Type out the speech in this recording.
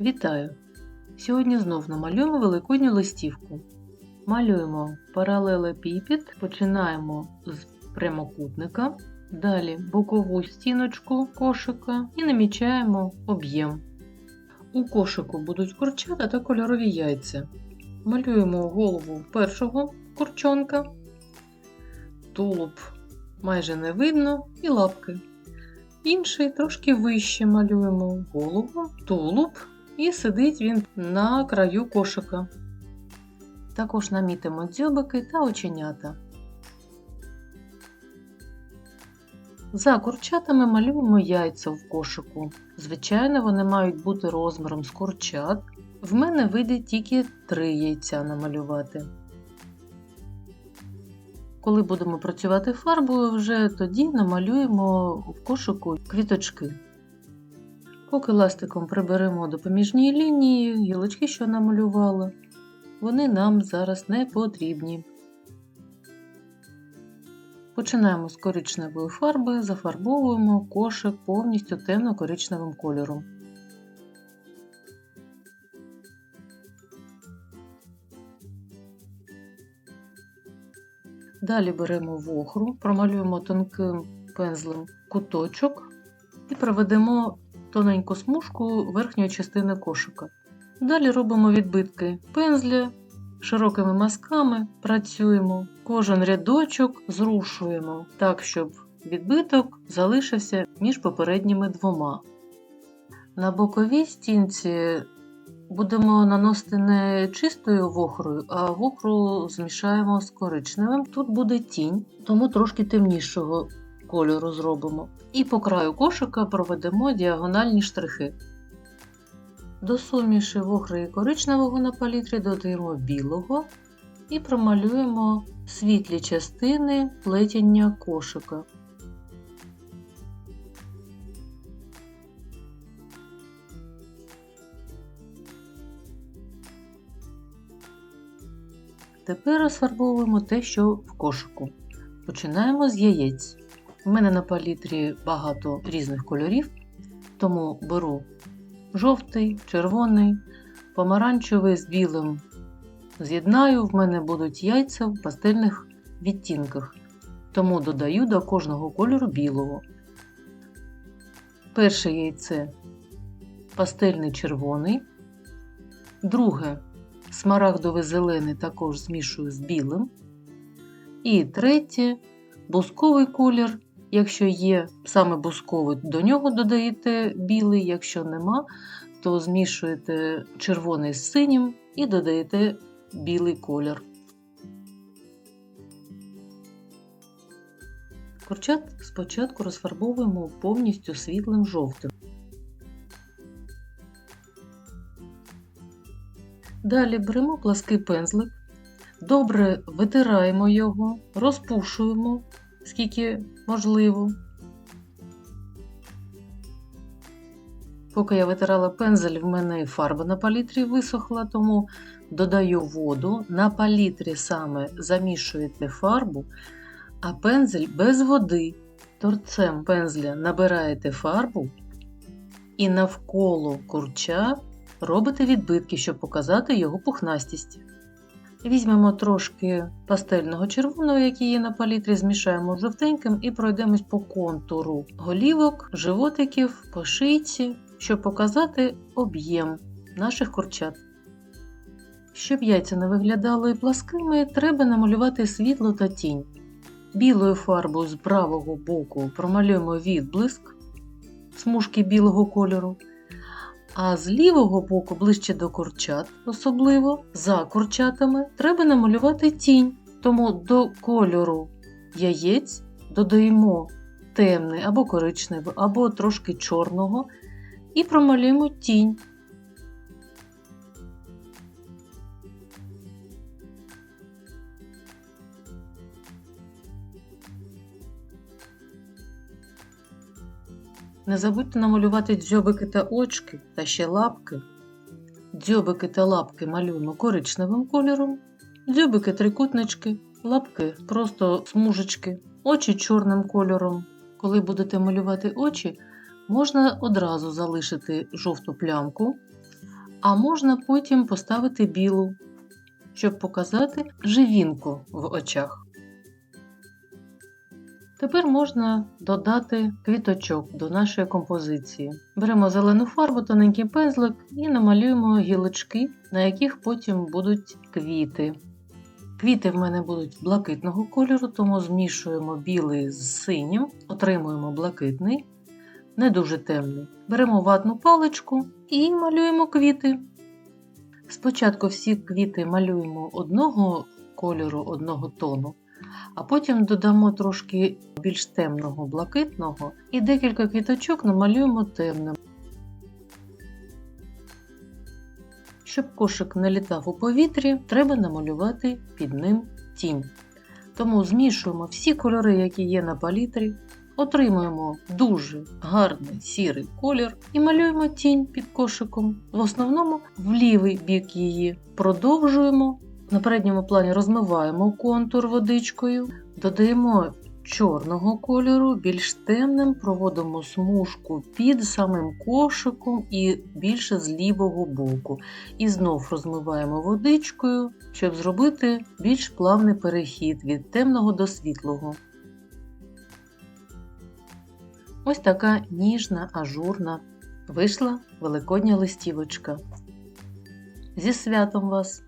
Вітаю! Сьогодні знов намалюємо великодню листівку. Малюємо паралелепіпід, починаємо з прямокутника, далі бокову стіночку кошика і намічаємо об'єм. У кошику будуть курчата та кольорові яйця. Малюємо голову першого курчонка, тулуб майже не видно і лапки. Інший трошки вище малюємо голову, тулуб і сидить він на краю кошика. Також намітимо дзьобики та оченята. За курчатами малюємо яйця в кошику. Звичайно, вони мають бути розміром з курчат. В мене вийде тільки три яйця намалювати. Коли будемо працювати фарбою, вже тоді намалюємо в кошику квіточки. Поки ластиком приберемо допоміжні лінії, гілочки, що намалювала, вони нам зараз не потрібні. Починаємо з коричневої фарби, зафарбовуємо кошик повністю темно-коричневим кольором. Далі беремо вохру, промалюємо тонким пензлем куточок і проведемо тоненьку смужку верхньої частини кошика. Далі робимо відбитки пензля, широкими мазками працюємо, кожен рядочок зрушуємо так, щоб відбиток залишився між попередніми двома. На боковій стінці будемо наносити не чистою вохрою, а вохру змішаємо з коричневим. Тут буде тінь, тому трошки темнішого кольору зробимо. І по краю кошика проведемо діагональні штрихи. До суміші вохри і коричневого на палітрі додаємо білого і промалюємо світлі частини плетіння кошика. Тепер розфарбовуємо те, що в кошику. Починаємо з яєць. У мене на палітрі багато різних кольорів, тому беру жовтий, червоний, помаранчевий з білим. З'єднаю, в мене будуть яйця в пастельних відтінках, тому додаю до кожного кольору білого. Перше яйце пастельний червоний, друге смарагдовий зелений також змішую з білим. І третє бусковий колір. Якщо є саме бусковий, до нього додаєте білий, якщо нема, то змішуєте червоний з синім і додаєте білий колір. Курчат спочатку розфарбовуємо повністю світлим жовтим. Далі беремо плаский пензлик, добре витираємо його, розпушуємо, скільки можливо. Поки я витирала пензель, в мене фарба на палітрі висохла, тому додаю воду. На палітрі саме замішуєте фарбу, а пензель без води. Торцем пензля набираєте фарбу і навколо курча робите відбитки, щоб показати його пухнастість. Візьмемо трошки пастельного червоного, який є на палітрі, змішаємо з жовтеньким і пройдемось по контуру голівок, животиків, по шийці, щоб показати об'єм наших курчат. Щоб яйця не виглядали пласкими, треба намалювати світло та тінь. Білою фарбою з правого боку промалюємо відблиск смужки білого кольору. А з лівого боку, ближче до курчат, особливо за курчатами, треба намалювати тінь. Тому до кольору яєць додаємо темний або коричневий, або трошки чорного, і промалюємо тінь. Не забудьте намалювати дзьобики та очки та ще лапки. Дзьобики та лапки малюємо коричневим кольором, дзьобики трикутнички, лапки просто смужечки, очі чорним кольором. Коли будете малювати очі, можна одразу залишити жовту плямку а можна потім поставити білу, щоб показати живінку в очах. Тепер можна додати квіточок до нашої композиції. Беремо зелену фарбу, тоненький пензлик і намалюємо гілочки, на яких потім будуть квіти. Квіти в мене будуть блакитного кольору, тому змішуємо білий з синім, отримуємо блакитний, не дуже темний. Беремо ватну паличку і малюємо квіти. Спочатку всі квіти малюємо одного кольору, одного тону, а потім додамо трошки більш темного блакитного і декілька квіточок намалюємо темним. Щоб кошик не літав у повітрі, треба намалювати під ним тінь. Тому змішуємо всі кольори, які є на палітрі, отримуємо дуже гарний сірий колір і малюємо тінь під кошиком. В основному в лівий бік її продовжуємо. На передньому плані розмиваємо контур водичкою, додаємо чорного кольору, більш темним проводимо смужку під самим кошиком і більше з лівого боку. І знов розмиваємо водичкою, щоб зробити більш плавний перехід від темного до світлого. Ось така ніжна, ажурна вийшла великодня листівочка. Зі святом вас!